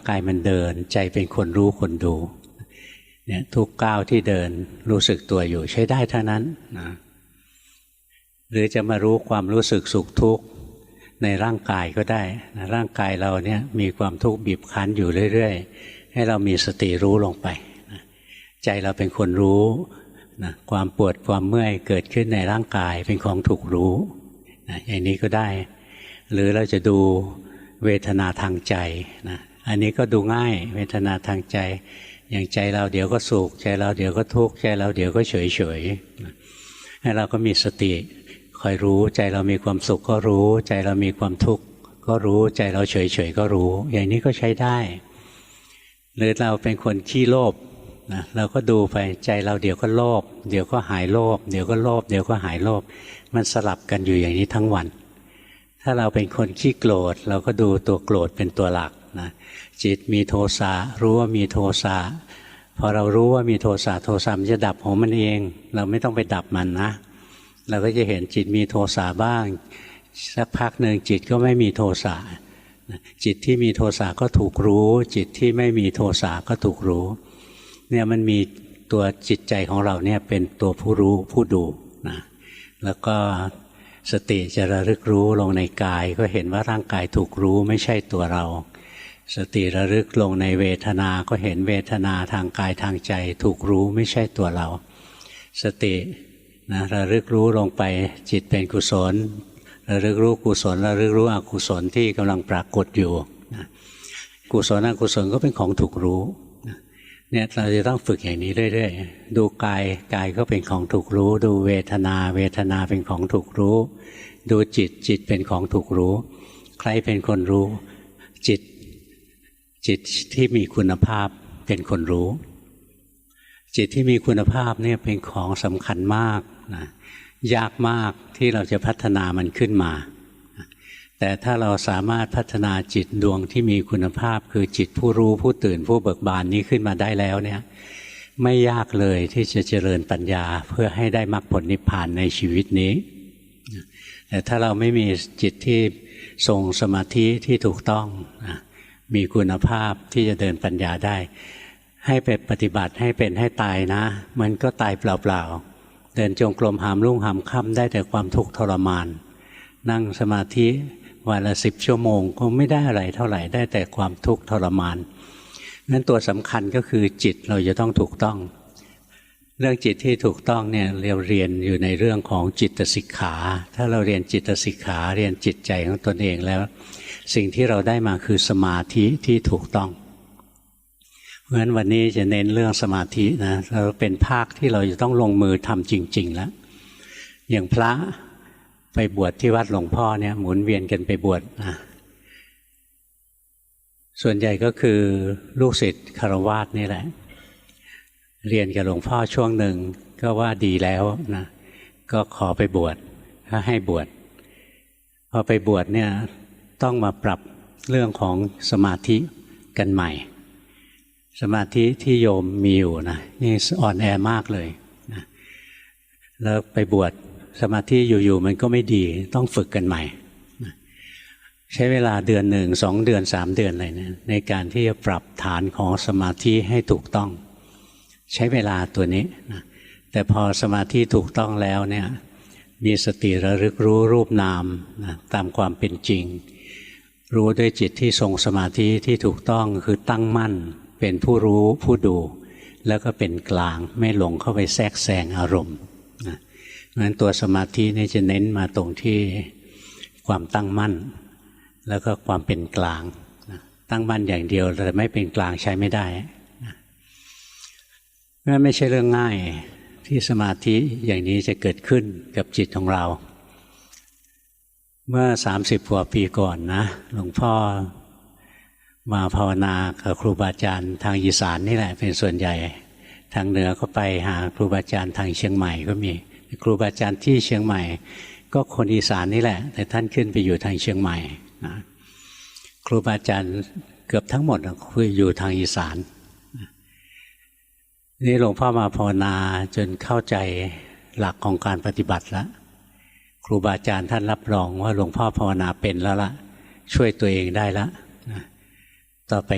างกายมันเดิน ใจเป็นคนรู้คนดูเนี่ยทุกก้าวที่เดินรู้สึกตัวอยู่ใช้ได้เท่านั้นนะหรือจะมารู้ความรู้สึกสุขทุกข์ในร่างกายก็ได้นะร่างกายเราเนี่ยมีความทุกข์บีบคั้นอยู่เรื่อยๆ ให้เรามีสติรู้ลงไปนะใจเราเป็นคนรู้นะความปวดความเมื่อยเกิดขึ้นในร่างกายเป็นของถูกรู้นะอย่างนี้ก็ได้ หรือเราจะดูเวทนาทางใจนะ อันนี้ก็ดูง่ายเวทนาทางใจ อย่างใจเราเดี๋ยวก็สุขใจเราเดี๋ยวก็ทุกข์ใจเราเดี๋ยวก็เฉยเฉยให้เราก็มีสติคอยรู้ใจเรามีความสุขก็รู้ ใจเรามีความทุกข์ก็รู้ใจเราเฉยเฉยก็รู้ อย่างนี้ก็ใช้ได้หรือเราเป็นคนขี้โลภนะเราก็ดูไปใจเราเดี๋ยวก็โลภเดี๋ยวก็หายโลภเดี๋ยวก็โลภเดี๋ยวก็หายโลภมันสลับกันอยู่อย่างนี้ทั้งวัน ถ้าเราเป็นคนขี้โกรธ เราก็ดูตัวโกรธเป็นตัวหลัก นะจิตมีโทสะรู้ว่ามีโทสะพอเรารู้ว่ามีโทสะโทสะมันจะดับของมันเอง เราไม่ต้องไปดับมันนะเราก็จะเห็นจิตมีโทสะบ้าง สักพักหนึ่งจิตก็ไม่มีโทสะจิตที่มีโทสะก็ถูกรู้ จิตที่ไม่มีโทสะก็ถูกรู้เนี่ยมันมีตัวจิตใจของเราเนี่ยเป็นตัวผู้รู้ผู้ดูนะแล้วก็สติจะระลึกรู้ลงในกาย ก็เห็นว่าร่างกายถูกรู้ไม่ใช่ตัวเรา สติระลึกลงในเวทนาก็เห็นเวทนาทางกายทางใจ ถูกรู้ไม่ใช่ตัวเรา สตินะระลึกรู้ลงไปจิตเป็นกุศล ระลึกรู้กุศลระลึกรู้อกุศลที่กำลังปรากฏอยู่นะกุศลอกุศลก็เป็นของถูกรู้เนี่ยเราจะต้องฝึกอย่างนี้เรื่อยๆ ดูกายกายก็เป็นของถูกรู้ ดูเวทนา เวทนาเป็นของถูกรู้ ดูจิตจิตเป็นของถูกรู้ ใครเป็นคนรู้ จิต จิตที่มีคุณภาพเป็นคนรู้ จิตที่มีคุณภาพเนี่ยเป็นของสำคัญมากนะยากมากที่เราจะพัฒนามันขึ้นมา แต่ถ้าเราสามารถพัฒนาจิตดวงที่มีคุณภาพ คือจิตผู้รู้ผู้ตื่นผู้เบิกบานนี้ขึ้นมาได้แล้วเนี่ยไม่ยากเลยที่จะเจริญปัญญาเพื่อให้ได้มรรคผลนิพพานในชีวิตนี้ แต่ถ้าเราไม่มีจิตที่ทรงสมาธิที่ถูกต้องนะ มีคุณภาพที่จะเดินปัญญาได้ ให้ไปปฏิบัติให้เป็นให้ตายนะ มันก็ตายเปล่าๆเดินจงกรมหามรุ่งหามค่ำได้แต่ความทุกข์ทรมาน นั่งสมาธิวันละสิบชั่วโมงก็ไม่ได้อะไรเท่าไหร่ได้แต่ความทุกข์ทรมานนั้นตัวสำคัญก็คือจิตเราจะต้องถูกต้อง เรื่องจิตที่ถูกต้องเนี่ยเราเรียนอยู่ในเรื่องของจิตสิกขา ถ้าเราเรียนจิตสิกขาเรียนจิตใจของตนเองแล้ว สิ่งที่เราได้มาคือสมาธิที่ถูกต้อง เพราะฉะนั้นวันนี้จะเน้นเรื่องสมาธินะเราเป็นภาคที่เราจะต้องลงมือทำจริง ๆ แล้ว อย่างพระไปบวชที่วัดหลวงพ่อเนี่ยหมุนเวียนกันไปบวชนะส่วนใหญ่ก็คือลูกศิษย์คารวาสนี่แหละ เรียนกับหลวงพ่อช่วงหนึ่งก็ว่าดีแล้วนะก็ขอไปบวชให้บวชพอไปบวชเนี่ย ต้องมาปรับเรื่องของสมาธิกันใหม่ สมาธิที่โยมมีอยู่นะนี่อ่อนแอมากเลยนะแล้วไปบวชสมาธิอยู่ๆมันก็ไม่ดีต้องฝึกกันใหม่ ใช้เวลาเดือนหนึ่งสองเดือนสามเดือนอะไรนะในการที่จะปรับฐานของสมาธิให้ถูกต้อง ใช้เวลาตัวนี้นะแต่พอสมาธิถูกต้องแล้วเนี่ยมีสติระลึกรู้รูปนามนะตามความเป็นจริง รู้ด้วยจิตที่ทรงสมาธิที่ถูกต้องคือตั้งมั่น เป็นผู้รู้ผู้ดู แล้วก็เป็นกลางไม่หลงเข้าไปแทรกแซงอารมณ์นะนั้นตัวสมาธินี่จะเน้นมาตรงที่ความตั้งมั่น แล้วก็ความเป็นกลางตั้งมั่นอย่างเดียวแต่ไม่เป็นกลางใช้ไม่ได้นั่นไม่ใช่เรื่องง่ายที่สมาธิอย่างนี้จะเกิดขึ้นกับจิตของเรา เมื่อสามสิบกว่าปีก่อนนะหลวงพ่อมาภาวนากับครูบาอาจารย์ทางอีสานนี่แหละเป็นส่วนใหญ่ ทางเหนือก็ไปหาครูบาอาจารย์ทางเชียงใหม่ก็มีครูบาอาจารย์ที่เชียงใหม่ ก็คนอีสานนี่แหละ แต่ท่านขึ้นไปอยู่ทางเชียงใหม่นะครูบาอาจารย์เกือบทั้งหมดคืออยู่ทางอีสานนี่หลวงพ่อมาภาวนาจนเข้าใจหลักของการปฏิบัติแล้ว ครูบาอาจารย์ท่านรับรองว่าหลวงพ่อภาวนาเป็นแล้วละช่วยตัวเองได้แล้วต่อไป